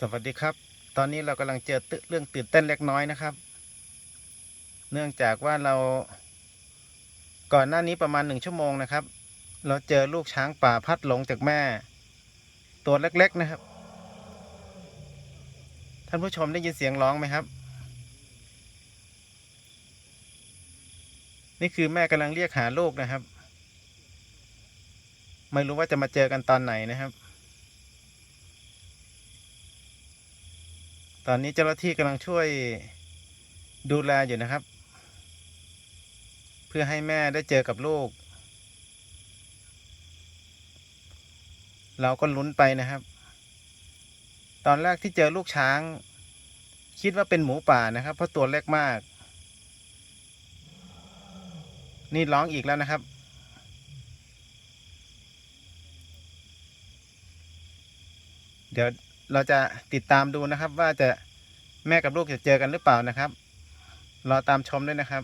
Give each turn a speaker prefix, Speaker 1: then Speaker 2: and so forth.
Speaker 1: สวัสดีครับ ตอนนี้เรากำลังเจอตึเรื่องตื่นเต้นเล็กน้อยนะครับ เนื่องจากว่าเราก่อนหน้านี้ประมาณหนึ่งชั่วโมงนะครับ เราเจอลูกช้างป่าพัดหลงจากแม่ ตัวเล็กๆนะครับ ท่านผู้ชมได้ยินเสียงร้องไหมครับ นี่คือแม่กำลังเรียกหาลูกนะครับ ไม่รู้ว่าจะมาเจอกันตอนไหนนะครับ ตอนนี้เจ้าหน้าที่กำลังช่วยดูแลอยู่นะครับ เพื่อให้แม่ได้เจอกับลูก เราก็ลุ้นไปนะครับ ตอนแรกที่เจอลูกช้าง คิดว่าเป็นหมูป่านะครับ เพราะตัวเล็กมาก นี่ร้องอีกแล้วนะครับเดี๋ยว เราจะติดตามดูนะครับ ว่าจะแม่กับลูกจะเจอกันหรือเปล่านะครับ รอตามชมด้วยนะครับ